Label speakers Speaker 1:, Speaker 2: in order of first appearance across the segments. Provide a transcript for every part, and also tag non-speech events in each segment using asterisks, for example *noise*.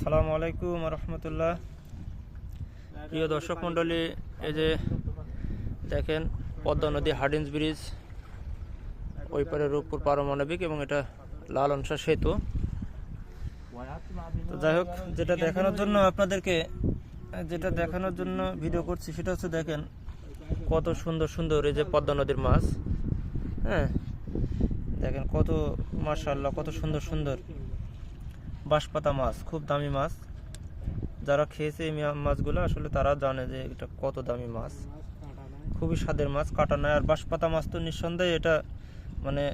Speaker 1: আসসালামু আলাইকুম রহমতুল্লাহ। প্রিয় দর্শক মণ্ডলী, এই যে দেখেন পদ্মা নদী হার্ডিন্স ব্রিজ, ওই পারে রূপপুর পারমাণবিক এবং এটা লাল অংশা সেতু। তো যাই হোক, যেটা দেখানোর জন্য আপনাদেরকে, যেটা দেখানোর জন্য ভিডিও করছি সেটা হচ্ছে দেখেন কত সুন্দর সুন্দর এই যে পদ্মা নদীর মাছ। হ্যাঁ দেখেন কত মার্শাল্লাহ কত সুন্দর সুন্দর। বাঁশপাতা মাছ খুব দামি মাছ। যারা খেয়েছে এই মাছগুলো আসলে তারা জানে যে এটা কত দামি মাছ। খুবই স্বাদের মাছ কাটা নাই। আর বাঁশপাতা মাছ তো নিঃসন্দেহে এটা মানে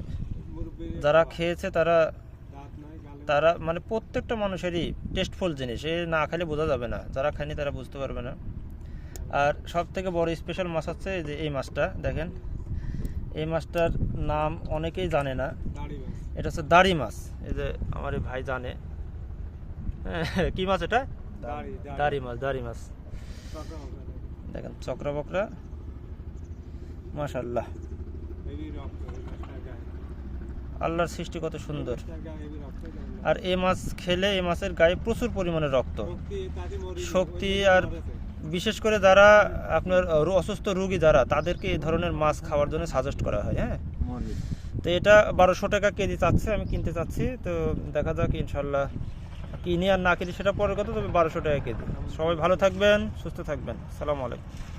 Speaker 1: যারা খেয়েছে তারা তারা মানে প্রত্যেকটা মানুষেরই টেস্টফুল জিনিস। এ না খেলে বোঝা যাবে না। যারা খায়নি তারা বুঝতে পারবে না। আর সব থেকে বড় স্পেশাল মাছ হচ্ছে এই যে এই মাছটা দেখেন। এই মাছটার নাম অনেকেই জানে না। এটা হচ্ছে দাড়ি মাছ। এই যে আমার এই ভাই জানে। *laughs* কি মাছ এটা? দাড়ি মাছ দাড়ি মাছ। দেখেন চক্রা বকরা মাশাল্লাহ আল্লাহর সৃষ্টি কত সুন্দর। আর এই মাছ খেলে এই মাছের গায়ে প্রচুর পরিমাণে রক্ত। শক্তি আর বিশেষ করে যারা আপনার অসুস্থ রোগী যারা তাদেরকে এই ধরনের মাছ খাওয়ার জন্য সাজেস্ট করা হয় হ্যাঁ? তো এটা বারোশো টাকা কেজি চাচ্ছে আমি কিনতে চাচ্ছি। তো দেখা যাক ইনশাল্লাহ কিনি আর না কিনি সেটা পরের কথা, তবে বারোশো টাকা কেজি। সবাই ভালো থাকবেন, সুস্থ থাকবেন। সালাম আলাইকুম।